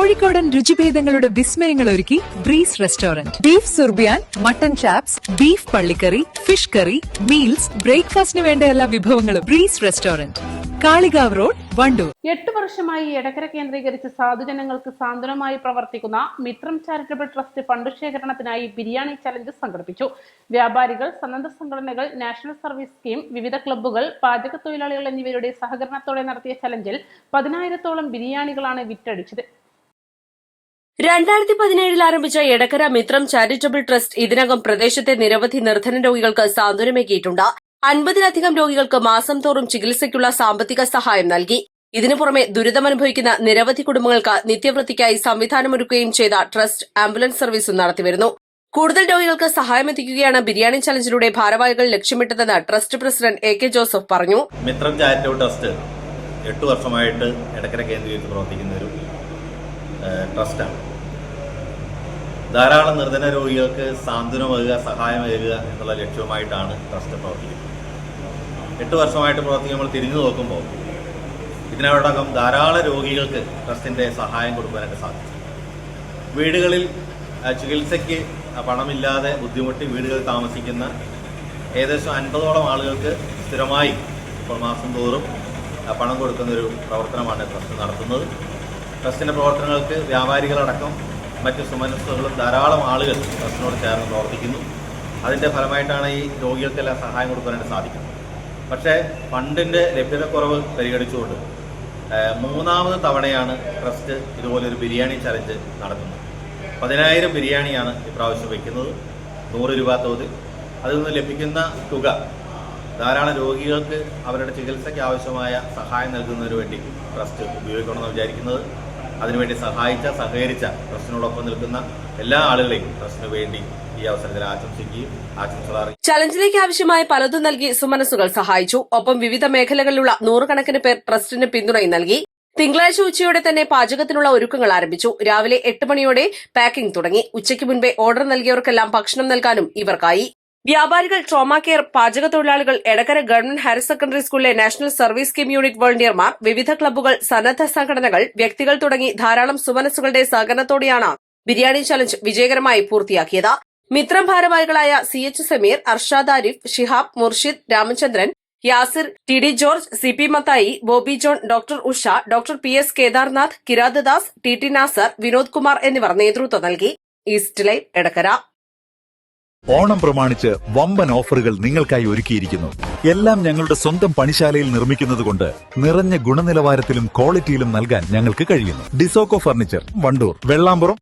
കോഴിക്കോടൻ രുചിഭേദങ്ങളുടെ വിസ്മയങ്ങൾ ഒരുക്കി breeze restaurant. Beef Zurbian mutton chops beef പള്ളിക്കറി ഫിഷ് കറി മീൽസ് ബ്രേക്ക്ഫാസ്റ്റിന് വേണ്ട എല്ലാ വിഭവങ്ങളും breeze restaurant. Kalikavu road Wandoor. എട്ട് വർഷമായി എടക്കര കേന്ദ്രീകരിച്ച് സാധുജനങ്ങൾക്ക് സാന്ത്വനമായി പ്രവർത്തിക്കുന്ന മിത്രം ചാരിറ്റബിൾ ട്രസ്റ്റ് ഫണ്ട് ശേഖരണത്തിനായി ബിരിയാണി ചലഞ്ച് സംഘടിപ്പിച്ചു. വ്യാപാരികൾ സന്നദ്ധ സംഘടനകൾ നാഷണൽ സർവീസ് സ്കീം വിവിധ ക്ലബ്ബുകൾ പാചക തൊഴിലാളികൾ എന്നിവരുടെ സഹകരണത്തോടെ നടത്തിയ ചലഞ്ചിൽ പതിനായിരത്തോളം ബിരിയാണികളാണ് വിറ്റഴിച്ചത്. രണ്ടായിരത്തി പതിനേഴിൽ ആരംഭിച്ച എടക്കര മിത്രം ചാരിറ്റബിൾ ട്രസ്റ്റ് ഇതിനകം പ്രദേശത്തെ നിരവധി നിർധന രോഗികൾക്ക് സാന്ത്വനമേകിയിട്ടുണ്ട്. അൻപതിലധികം രോഗികൾക്ക് മാസം തോറും ചികിത്സയ്ക്കുള്ള സാമ്പത്തിക സഹായം നൽകി. ഇതിനു പുറമെ ദുരിതമനുഭവിക്കുന്ന നിരവധി കുടുംബങ്ങൾക്ക് നിത്യവൃത്തിക്കായി സംവിധാനമൊരുക്കുകയും ചെയ്ത ട്രസ്റ്റ് ആംബുലൻസ് സർവീസും നടത്തിവരുന്നു. കൂടുതൽ രോഗികൾക്ക് സഹായമെത്തിക്കുകയാണ് ബിരിയാണി ചലഞ്ചിലൂടെ ഭാരവാഹികൾ ലക്ഷ്യമിട്ടതെന്ന് trust president A K Joseph പറഞ്ഞു. മിത്രം ചാരിറ്റബിൾ ട്രസ്റ്റ് എട്ട് വർഷമായിട്ട് ഇടക്കര കേന്ദ്രീകരിച്ച് പ്രവർത്തിക്കുന്ന ഒരു ട്രസ്റ്റാണ്. ധാരാളം നിർധന രോഗികൾക്ക് സാന്ത്വനമേകുക സഹായമേകുക എന്നുള്ള ലക്ഷ്യവുമായിട്ടാണ് ട്രസ്റ്റ് പ്രവർത്തിക്കുന്നത്. എട്ട് വർഷമായിട്ട് പ്രവർത്തിക്കുമ്പോൾ തിരിഞ്ഞു നോക്കുമ്പോൾ ഇതിനോടകം ധാരാളം രോഗികൾക്ക് ട്രസ്റ്റിന്റെ സഹായം കൊടുക്കാനൊക്കെ സാധിച്ചു വീടുകളിൽ ചികിത്സയ്ക്ക് പണമില്ലാതെ ബുദ്ധിമുട്ടി വീടുകളിൽ താമസിക്കുന്ന ഏകദേശം അൻപതോളം ആളുകൾക്ക് സ്ഥിരമായി ഇപ്പോൾ മാസം തോറും പണം കൊടുക്കുന്ന ഒരു പ്രവർത്തനമാണ് ട്രസ്റ്റ് നടത്തുന്നത്. ട്രസ്റ്റിന്റെ പ്രവർത്തനങ്ങൾക്ക് വ്യാപാരികളടക്കം മറ്റ് സുമനസ്സുകളും ധാരാളം ആളുകൾ ട്രസ്റ്റിനോട് ചേർന്ന് പ്രവർത്തിക്കുന്നു. അതിന്റെ ഫലമായിട്ടാണ് ഈ രോഗികൾക്കെല്ലാം സഹായം കൊടുക്കാനായിട്ട് സാധിക്കുന്നത്. പക്ഷേ ഫണ്ടിന്റെ ലഭ്യതക്കുറവ് പരിഗണിച്ചുകൊണ്ട് മൂന്നാമത് തവണയാണ് ട്രസ്റ്റ് ഇതുപോലൊരു ബിരിയാണി ചലഞ്ച് നടത്തുന്നത്. പതിനായിരം ബിരിയാണിയാണ് ഇപ്രാവശ്യം വയ്ക്കുന്നത് നൂറ് രൂപ തോതിൽ. അതിൽ നിന്ന് ലഭിക്കുന്ന തുക ധാരാളം രോഗികൾക്ക് അവരുടെ ചികിത്സയ്ക്ക് ആവശ്യമായ സഹായം നൽകുന്നതിന് വേണ്ടി ട്രസ്റ്റ് ഉപയോഗിക്കണമെന്ന് വിചാരിക്കുന്നത്. അതിനുവേണ്ടി സഹായിച്ച സഹകരിച്ച ട്രസ്റ്റിനോടൊപ്പം നിൽക്കുന്ന എല്ലാ ആളുകളെയും ട്രസ്റ്റിന് വേണ്ടി ഈ അവസരത്തിൽ ആശംസിക്കുകയും ചലഞ്ചിലേക്ക് ആവശ്യമായ പലതും നൽകി സുമനസുകൾ സഹായിച്ചു. ഒപ്പം വിവിധ മേഖലകളിലുള്ള നൂറുകണക്കിന് പേർ ട്രസ്റ്റിന് പിന്തുണയും നൽകി. തിങ്കളാഴ്ച ഉച്ചയോടെ തന്നെ പാചകത്തിനുള്ള ഒരുക്കങ്ങൾ ആരംഭിച്ചു. രാവിലെ എട്ട് മണിയോടെ പാക്കിംഗ് തുടങ്ങി. ഉച്ചയ്ക്ക് മുൻപേ ഓർഡർ നൽകിയവർക്കെല്ലാം ഭക്ഷണം നൽകാനും ഇവർക്കായി. വ്യാപാരികൾ ട്രോമ കെയർ പാചക തൊഴിലാളികൾ എടക്കര ഗവൺമെന്റ് ഹയർ സെക്കൻഡറി സ്കൂളിലെ നാഷണൽ സർവീസ് സ്കീം യൂണിറ്റ് വോളണ്ടിയർമാർ വിവിധ ക്ലബ്ബുകൾ സന്നദ്ധ സംഘടനകൾ വ്യക്തികൾ തുടങ്ങി ധാരാളം സുമനസ്സുകളുടെ സഹകരണത്തോടെയാണ് ബിരിയാണി ചലഞ്ച് വിജയകരമായി പൂർത്തിയാക്കിയത്. മിത്രം ഭാരവാഹികളായ C H Sameer Arshad Arif Shihab Murshid Ramachandran Yasir T D George C P Mathai Bobby John doctor Usha doctor P S Kedarnath Kirat Das T T Nasar Vinod Kumar എന്നിവർ നേതൃത്വം നൽകി. East line Edakkara. Onam പ്രമാണിച്ച് വമ്പൻ ഓഫറുകൾ നിങ്ങൾക്കായി ഒരുക്കിയിരിക്കുന്നു. എല്ലാം ഞങ്ങളുടെ സ്വന്തം പണിശാലയിൽ നിർമ്മിക്കുന്നതുകൊണ്ട് നിറഞ്ഞ ഗുണനിലവാരത്തിലും ക്വാളിറ്റിയിലും നൽകാൻ ഞങ്ങൾക്ക് കഴിയുന്നു. ഡിസോക്കോ ഫർണിച്ചർ വണ്ടൂർ വെള്ളാമ്പുറം